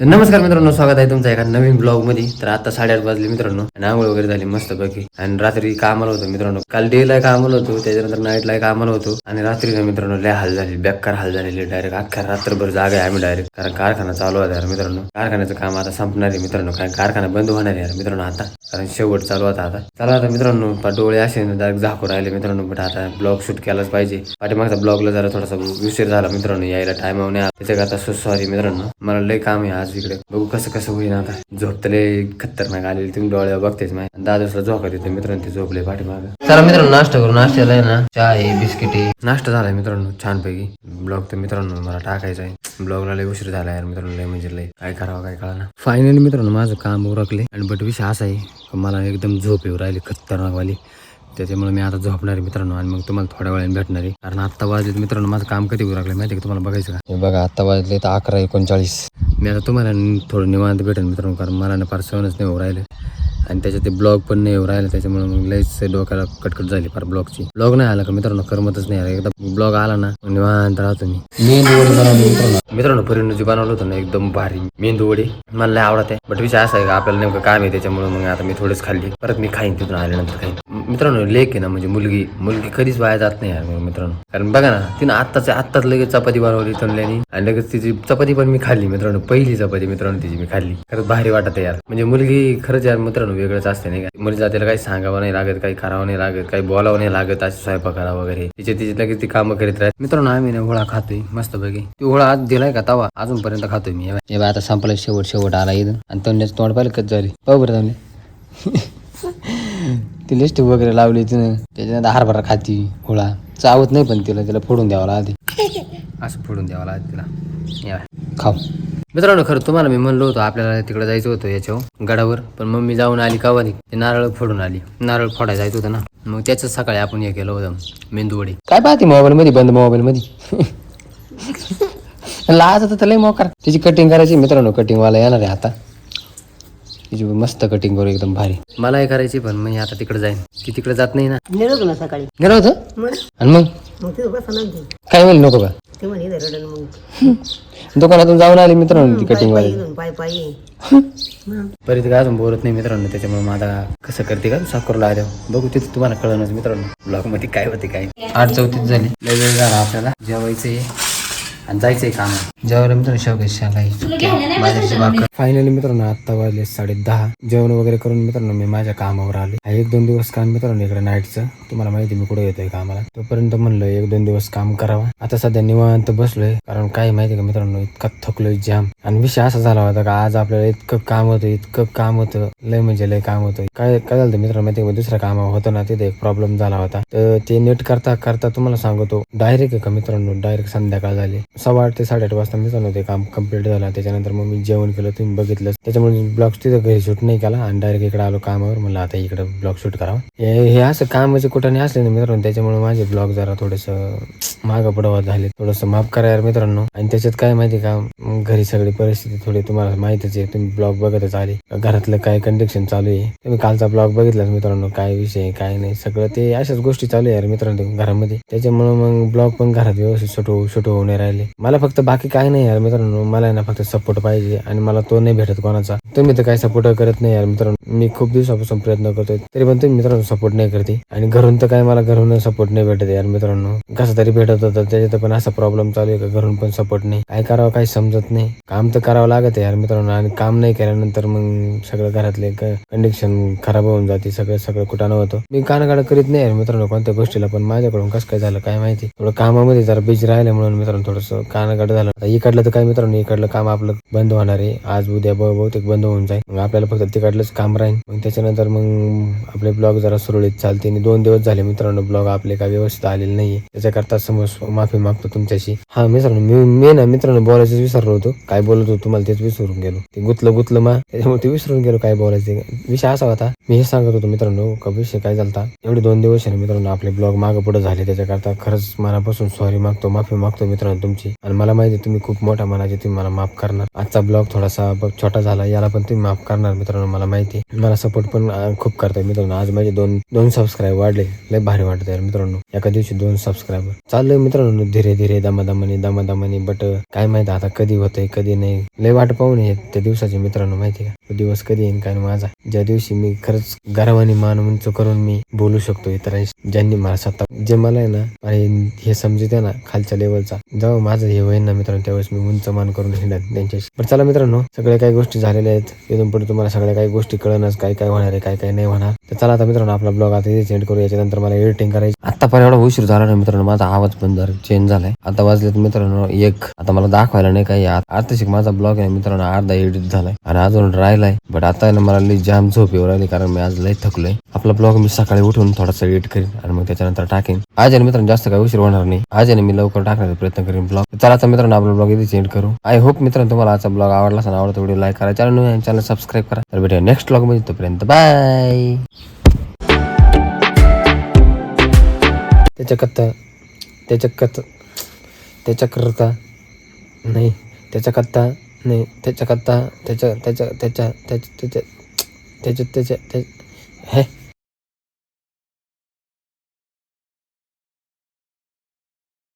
तर नमस्कार मित्रांनो स्वागत आहे तुमचं एका नवीन ब्लॉगमध्ये तर आता साडेआठ वाजले मित्रांनो आणि आंघोळ वगैरे झाली मस्त पैकी आणि रात्री कामाला होतो मित्रांनो. काल डे ला कामाला होतो त्याच्यानंतर नाईट ला कामाला होतो. आणि रात्री मित्रांनो लय हाल झाली बेकार हाल झालेली डायरेक्ट अख्ख्या रात्रभर जागा आहे आम्ही डायरेक्ट कारण कारखाना चालू आहे यार मित्रांनो. कारखान्याचं काम आता संपणार आहे मित्रांनो. कारण कारखाना बंद होणार आहे यार मित्रांनो आता. कारण शेवट चालू होता आता. चला आता मित्रांनो डोळे असे डायरेक्ट झाकू राहिले मित्रांनो बट आता ब्लॉग शूट केलाच पाहिजे. पाठीमागचा ब्लॉगला जरा थोडासा उशीर झाला मित्रांनो यायला टाइम नाही त्याच्याकरता सो सॉरी मित्रांनो मला लय काम आहे आज इकडे. बघू कसं कसं होईल आता. झोपतले लय खतरनाक आलेली तुम्ही डोळ्यावर बघतेच माहिती दादरला झोका देतो मित्रांनो ते झोपले पाठीमाग. चला मित्रांनो नाश्ता करू नाश्त्याला आहे ना चहा आहे बिस्किट आहे. नाश्ता झालाय मित्रांनो छानपैकी. ब्लॉग तर मित्रांनो मला टाकायचा आहे. ब्लॉगला लय उशीर झाला यार मित्रांनो लय म्हणजे लय. काय करावं काय कळा फायनली मित्रांनो माझं काम उरकले. आणि बट विषय असा आहे का मला एकदम झोप येऊ राहिली खतरनाक वाली त्याच्यामुळे मी आता झोपणार आहे मित्रांनो आणि मग तुम्हाला थोड्या वेळाने भेटणार आहे. कारण आत्ता वाजले मित्रांनो माझं काम कधी उरकलं माहिती आहे का तुम्हाला? बघायचं का? बघा आत्ता वाजले तर अकरा एकोणचाळीस. मी आता तुम्हाला थोडं निवांत भेटेन मित्रांनो कारण मला ना फार सहनच नाही होऊ राहिले. आणि त्याच्यात ते ब्लॉग पण नाही येऊ राहिले त्याच्यामुळे मग लईच डोक्याला कटकट झाली फार ब्लॉगची. ब्लॉग नाही आला का मित्रांनो? करमतच नाही आला. एकदा ब्लॉग आला ना निवांत राहतो मी. मेंदू वडी बनवली मित्रांनो मित्रांनो जे बनवलं होतं ना एकदम भारी. मेंदू वडी मला लय आवडत. आहे बट विषय असा आहे का आपल्याला नेमकं काम आहे त्याच्यामुळे मग आता मी थोडीच खाल्ली. परत मी खाईन तिथून आल्यानंतर खाईन. मित्रांनो लेक आहे ना म्हणजे मुलगी मुलगी कधीच वाया जात नाही यार मित्रांनो. कारण बघा ना तिनं आत्ताच आत्ताच लगेच चपाती बनवली तनल्यानी आणि लगेच तिची चपाती पण मी खाल्ली मित्रांनो. पहिली चपाती मित्रांनो तिची मी खाल्ली. खरंच भारी वाटत आहे यार. म्हणजे मुलगी खरंच यार मित्रांनो वेगळंच असते नाही का? मुलीला तिला काही सांगावं नाही लागत काही करावं नाही लागत काही बोलावं नाही लागत असे स्वयंपाकाला वगैरे. तिचे तिचे लगेच ती कामं करीत राहत. मित्रांनो आम्ही ना होळा खातोय मस्त पैकी ती होळा आज दिलाय का तवा? अजूनपर्यंत खातोय मी. हे बघ, आता संपला शेवट शेवट आला इथं आणि तोंडाचं तोंड पाहिलं कच झाली? पाहू बरं ती लिस्ट वगैरे लावली तिनं. त्याच्यानंतर हरभरा खाती होळा चावत नाही पण तिला तिला फोडून द्यावं लागते. असं फोडून द्यावं लागते तिला. या. खाऊ. मित्रांनो खरं तुम्हाला मी म्हणलो होतो आपल्याला तिकडे जायचं होतं याच्यावर गडावर पण मम्मी जाऊन आली का वाली ते नारळ फोडून आली. नारळ फोडायला जायचं होतं ना. मग त्याच सकाळी आपण हे केलं होतं मेंदूवडी. काय पाहते मोबाईल मध्ये बंद मोबाईल मध्ये? लाज तर लय मोकार. त्याची कटिंग करायची मित्रांनो कटिंग वाला येणार आहे आता. तिची मस्त कटिंग करू एकदम भारी. मला हे करायची पण मी आता तिकडे जाईन. ती तिकडे जात नाही ना. नेलो होतो ना सकाळी. गेलं होतं? आणि मग? काय होईल नको का? ते म्हणे इथं रडन मग. दुकानातून जाऊन आली मित्रांनो ती कटिंग पायी वाली. इथून पाय पायी. परत काय अजून बोलत नाही मित्रांनो त्याच्यामुळे माझा कसं करते का? साखरला आल्या बघू तिथे तुम्हाला कळणच मित्रांनो. ब्लॉगमध्ये काय होते काय? आठ चौतीस झाली. लय वेळ झाला आपल्याला. जेवायचंय. आणि जायचंय काम जेवायला मित्रांनो शेवगे फायनली मित्रांनो आता वाजले साडे दहा जेवण वगैरे करून मित्रांनो मी माझ्या कामावर आले हा एक दोन दिवस काम मित्रांनो इकडे नाईटचं. तुम्हाला माहिती मी कुठे येतोय कामाला. तोपर्यंत म्हणलं एक दोन दिवस काम करावं. आता सध्या निवांत बसलोय कारण काय माहिती का मित्रांनो इतका थकलोय जाम आणि विषय असा झाला होता का आज आपल्याला इतकं काम होतं इतकं काम होतं. लय म्हणजे लय काम होतं. काय काय झालं मित्रांनो माहिती का? दुसऱ्या कामावर होतं ना तिथे एक प्रॉब्लेम झाला होता. तर ते नेट करता करता तुम्हाला सांगतो डायरेक्ट आहे का मित्रांनो? डायरेक्ट संध्याकाळ झाली. सव्वा आठ ते साडेआठ वाजता मित्रांनो ते काम कंप्लीट झालं. त्याच्यानंतर मग मी जेवण केलं तुम्ही बघितलं त्याच्यामुळे ब्लॉग तिथं घरी शूट नाही केला. आणि डायरेक्ट इकडे आलो कामावर. म्हणलं आता इकडे ब्लॉग शूट करावा. हे हे असं म्हणजे कुठं नाही असले ना मित्रांनो त्याच्यामुळे माझे ब्लॉग जरा थोडंसं मागं पुढं झाले. थोडंसं माफ करा यार मित्रांनो. आणि त्याच्यात काय माहिती का? घरी सगळी परिस्थिती थोडी तुम्हाला माहितीच आहे. तुम्ही ब्लॉग बघतच आले. घरातलं काय कंडिक्शन चालू आहे? तुम्ही कालचा ब्लॉग बघितलाच मित्रांनो. काय विषय काय नाही. सगळं ते अशाच गोष्टी चालू आहे यार मित्रांनो घरामध्ये. त्याच्यामुळे मग ब्लॉग पण घरात व्यवस्थित शूट होऊ शूट होऊ नाही राहिले. मला फक्त बाकी काय नाही यार मित्रांनो. मला ना फक्त सपोर्ट पाहिजे आणि मला तो नाही भेटत कोणाचा. तुम्ही तर काही सपोर्ट करत नाही यार मित्रांनो. मी खूप दिवसापासून प्रयत्न करतोय. तरी पण तुम्ही मित्रांनो सपोर्ट नाही करते. आणि घरून तर काय मला घरून सपोर्ट नाही भेटत यार मित्रांनो. कसं तरी भेटत होतं त्याच्यात पण असा प्रॉब्लेम चालू आहे का? घरून पण सपोर्ट नाही. काय करावं काही समजत नाही. काम तर करावं लागत आहे यार मित्रांनो. आणि काम नाही केल्यानंतर मग सगळं घरातले कंडिक्शन खराब होऊन जाते. सगळं सगळं कुठानं होतं. मी कानाकडे करीत नाही यार मित्रांनो कोणत्या गोष्टीला पण माझ्याकडून कसं काय झालं काय माहिती. थोडं कामामध्ये जरा बिझी राहिलं म्हणून मित्रांनो असं कानाकडे झालं. इकडलं तर काय मित्रांनो इकडलं काम आपलं बंद होणार आहे. आज उद्या बहुतेक बंद होऊन जाईल. मग आपल्याला फक्त तिकडलंच काम राहील. मग त्याच्यानंतर मग आपले ब्लॉग जरा सुरळीत चालते आणि दोन दिवस झाले मित्रांनो ब्लॉग आपले काय व्यवस्थित आलेले नाहीये. त्याच्याकरता समज माफी मागतो तुमच्याशी. हा मित्रांनो मी मी ना मित्रांनो बोलायचं विसरलो होतो. काय बोलत होतो तुम्हाला तेच विसरून गेलो. ते गुतलं गुतलं मा त्याच्यामुळे ते विसरून गेलो काय बोलायचं. विषय असा होता. मी हे सांगत होतो मित्रांनो का विषय काय झालता? एवढे दोन दिवस आहे मित्रांनो आपले ब्लॉग मागं पुढे झाले. त्याच्याकरता खरंच मनापासून सॉरी मागतो माफी मागतो मित्रांनो तुमच्या तुमची. आणि मला माहिती आहे तुम्ही खूप मोठ्या मनाचे तुम्ही मला माफ करणार. आजचा ब्लॉग थोडासा छोटा झाला याला पण तुम्ही माफ करणार मित्रांनो मला माहिती आहे. मला सपोर्ट पण खूप करताय मित्रांनो. आज माझे दोन दोन सबस्क्राईब वाढले. लय भारी वाटत यार मित्रांनो. एका दिवशी दोन सबस्क्रायबर चाललंय मित्रांनो धीरे धीरे दमादमाने दमादमाने बट काय माहिती आता कधी होतंय कधी नाही. लय वाट पाहून येत त्या दिवसाचे मित्रांनो माहिती का? तो दिवस कधी येईन काय माझा. ज्या दिवशी मी खरंच गर्वाने मान उंच करून मी बोलू शकतो इतरांशी ज्यांनी मला स्वतः जे मला आहे ना हे समजते ना खालच्या लेवलचा जेव्हा माझं हे होईन ना मित्रांनो त्यावेळेस मी उंच मान करून हिंडत त्यांच्याशी. पण चला मित्रांनो सगळ्या काही गोष्टी झालेल्या आहेत. इथून पुढे तुम्हाला सगळ्या काही गोष्टी कळणच काय काय होणार आहे काय काय नाही होणार. तर चला आता मित्रांनो आपला ब्लॉग आता इथे सेंड करू. याच्यानंतर मला एडिटिंग करायची. आता पण एवढा उशीर झाला ना मित्रांनो माझा आवाज पण जर चेंज झालाय. आता वाजलेत मित्रांनो एक. आता मला दाखवायला नाही काही. आत- आता शिक माझा ब्लॉग आहे मित्रांनो अर्धा एडिट झालाय. आणि अजून राहिलाय. बट आता आहे ना मला लई जाम झोप येऊ राहिली कारण मी आज लई थकलोय. आपला ब्लॉग मी सकाळी उठून थोडासा एडिट करीन आणि मग त्याच्यानंतर टाकेन. आज आणि मित्रांनो जास्त काही उशीर होणार नाही. आज आणि मी लवकर टाकण्याचा प्रयत्न करीन ब्लॉग चला आता मित्रांनो आपला ब्लॉग इथे चेंज करू. आय होप मित्रांनो तुम्हाला आजचा ब्लॉग आवडला असेल आवडतो व्हिडिओ लाईक करा चॅनल चॅनल सबस्क्राईब करा. तर भेटूया नेक्स्ट ब्लॉगमध्ये तोपर्यंत बाय त्याच्या कत्ता त्याच्या कत्ता त्याच्या करता नाही त्याच्याकत्ता नाही त्याच्याकत्ता त्याच्या त्याच्या त्याच्या त्याच्या त्याच्या त्याच्या त्याच्या हे.